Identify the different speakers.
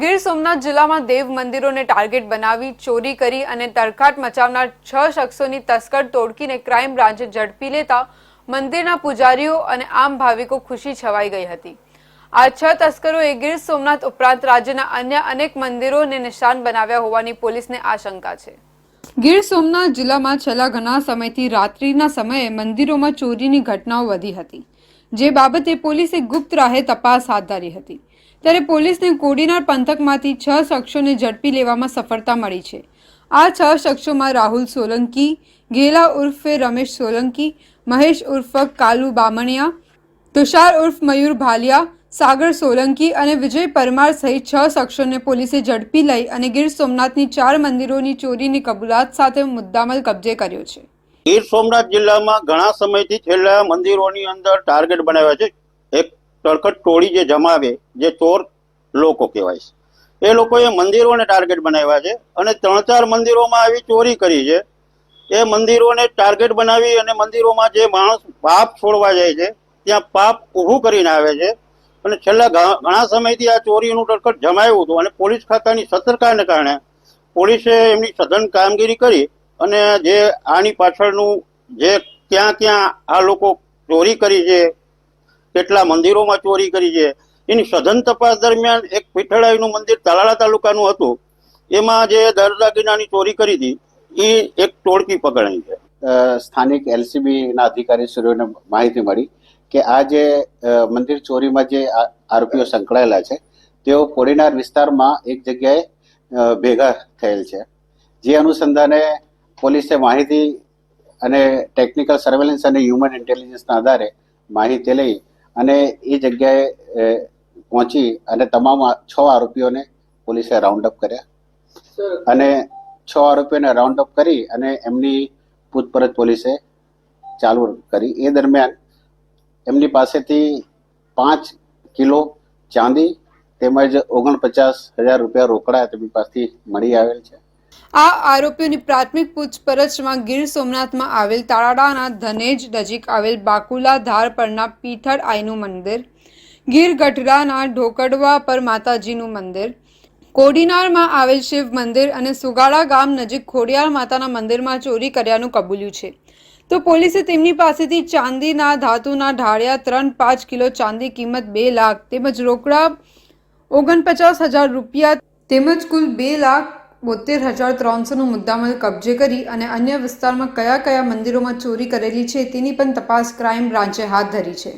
Speaker 1: ગીર સોમનાથ જિલ્લામાં દેવ મંદિરોને ટાર્ગેટ બનાવી, ચોરી કરી અને તરખાટ મચાવનાર છ શખ્સોની તસ્કર તોડકીને ક્રાઇમ બ્રાન્ચે ઝડપી લેતા મંદિરના પૂજારીઓ અને આમ ભાવિકો ખુશી છવાઈ ગઈ હતી. આ છ તસ્કરોએ ગીર સોમનાથ ઉપરાંત રાજ્યના અન્ય અનેક મંદિરોને નિશાન બનાવ્યા હોવાની પોલીસને આશંકા છે. ગીર સોમનાથ જિલ્લામાં છેલ્લા ઘણા સમયથી રાત્રિના સમયે મંદિરોમાં ચોરીની ઘટનાઓ વધી હતી. જે બાબતે પોલીસે ગુપ્ત રાહે તપાસ હાથ ધરી હતી. ત્યારે પોલીસને કોડીનાર પંથકમાંથી છ શખ્સોને ઝડપી લેવામાં સફળતા મળી છે. આ છ શખ્સોમાં રાહુલ સોલંકી ગેલા ઉર્ફે રમેશ સોલંકી, મહેશ ઉર્ફ કાલુ બામણિયા, તુષાર ઉર્ફ મયુર ભાલિયા, સાગર સોલંકી અને વિજય પરમાર સહિત છ શખ્સોને પોલીસે ઝડપી લઈ અને ગીર સોમનાથની ચાર મંદિરોની ચોરીની કબૂલાત સાથે મુદ્દામાલ કબજે કર્યો છે.
Speaker 2: ગીર સોમનાથ જિલ્લામાં ઘણા સમયથી છેલ્લા મંદિરોની અંદર ટાર્ગેટ બનાવ્યા છે. એક તળખટ ટોળી જે જમાવે, જે ચોર લોકો કહેવાય છે. એ લોકોએ મંદિરોને ટાર્ગેટ બનાવ્યા છે અને ત્રણ ચાર મંદિરોમાં આવી ચોરી કરી છે. એ મંદિરોને ટાર્ગેટ બનાવી અને મંદિરોમાં જે માણસ પાપ છોડવા જાય છે, ત્યાં પાપ ઊભું કરીને આવે છે. અને છેલ્લા ઘણા સમયથી આ ચોરીનું તળકટ જમાયું હતું અને પોલીસ ખાતાની સતર્કતાને કારણે પોલીસે એમની સઘન કામગીરી કરી અને જે આની પાછળનું જે ક્યાં ક્યાં આ લોકો ચોરી કરી છે, કેટલા મંદિરોમાં ચોરી કરી છે, એની સઘન તપાસ દરમિયાન એક પીઠળાઈનું મંદિર તાલાળા તાલુકાનું હતું, એમાં જે દરદાગીનાની ચોરી કરી હતી, એ એક ટોળકી પકડાઈ છે.
Speaker 3: સ્થાનિક એલસીબીના અધિકારી શ્રીઓને માહિતી મળી કે આ જે મંદિર ચોરીમાં જે આરોપીઓ સંકળાયેલા છે, તેઓ કોડીનાર વિસ્તારમાં એક જગ્યાએ ભેગા થયેલ છે. જે અનુસંધાને પોલીસે માહિતી અને ટેકનિકલ સર્વેલન્સ અને હ્યુમન ઇન્ટેલિજન્સના આધારે માહિતી લઈ અને એ જગ્યાએ પહોંચી અને તમામ છ આરોપીઓને પોલીસે રાઉન્ડ અપ કર્યા. અને છ આરોપીઓને રાઉન્ડ અપ કરી અને એમની પૂછપરછ પોલીસે ચાલુ કરી. એ દરમિયાન એમની પાસેથી પાંચ કિલો ચાંદી તેમજ ઓગણપચાસ હજાર રૂપિયા રોકડા તેમની પાસેથી મળી આવેલ છે.
Speaker 1: આ આરોપીઓની પ્રાથમિક પૂછપરછમાં ગીર સોમનાથમાં આવેલ તાળાડાના ધનેજ નજીક આવેલ બાકુલા ધાર પરના પીથળ આઈનું મંદિર, ગીર ગઢડાના ઢોકડવા પર માતાજીનું મંદિર, કોડીનારમાં આવેલ શિવ મંદિર અને સુગાડા ગામ નજીક ખોડિયાર માતાના મંદિરમાં ચોરી કર્યાનું કબૂલ્યું છે. તો પોલીસે તેમની પાસેથી ચાંદીના ધાતુના ઢાળિયા ત્રણ પાંચ કિલો ચાંદી કિંમત બે લાખ તેમજ રોકડા ઓગણપચાસ હજાર રૂપિયા તેમજ કુલ બે લાખ બોતેર હજાર ત્રણસોનો મુદ્દામાલ કબજે કરી અને અન્ય વિસ્તારમાં કયા કયા મંદિરોમાં ચોરી કરેલી છે તેની પણ તપાસ ક્રાઇમ બ્રાન્ચે હાથ ધરી છે.